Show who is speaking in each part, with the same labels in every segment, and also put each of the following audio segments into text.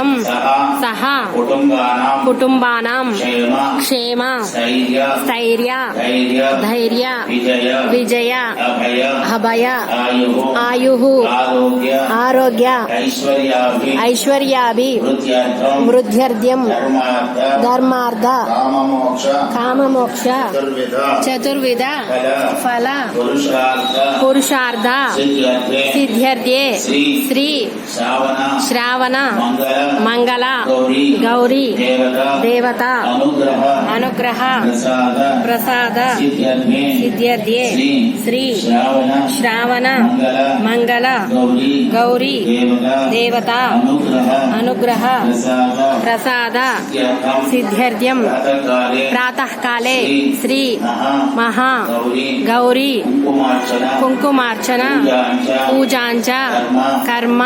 Speaker 1: साकम
Speaker 2: सः
Speaker 1: कुटुम्बानां क्षेम स्थर्य धैर्य विजय अभय आयुः आरोग्य ऐश्वर्याभि
Speaker 2: वृद्ध्यर्थ्यं
Speaker 1: काम
Speaker 2: मोक्ष
Speaker 1: चतुर्विध फल पुरुषार्थ सिद्ध्यर्थे श्री श्रावण मंगला गौरी देवता अनुग्रह प्रसाद
Speaker 2: सिद्ध्ये
Speaker 1: श्री श्रावण मंगल गौरी देवता अनुग्रह प्रसाद
Speaker 2: सिद्ध्यम
Speaker 1: प्रातः
Speaker 2: काले श्री
Speaker 1: महा गौरी कुंकुमार्चना
Speaker 2: पूजाच कर्म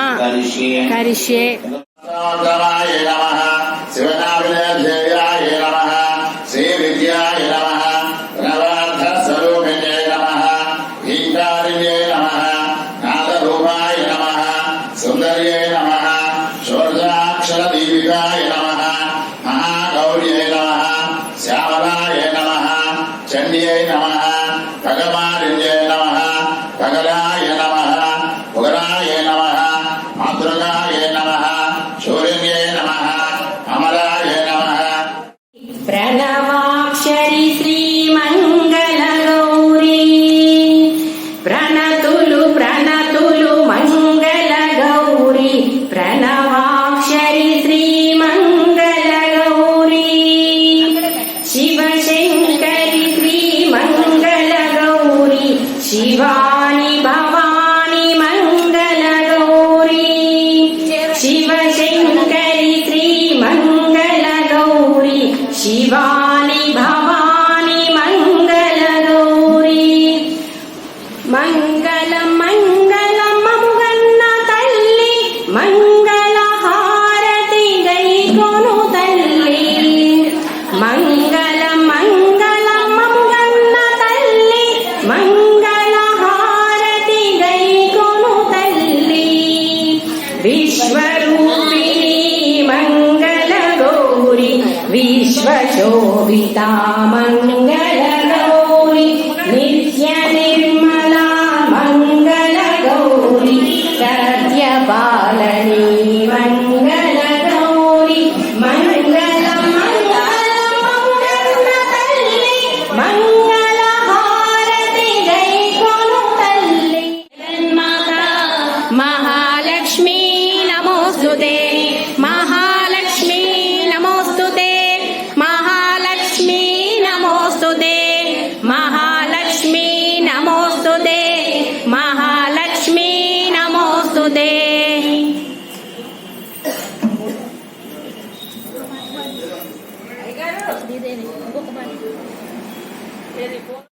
Speaker 1: करिष्ये।
Speaker 2: शिवनाभिने Bye. विश्वशोभितामन्यय Hindi, Derek. Huwag kumain. Derek,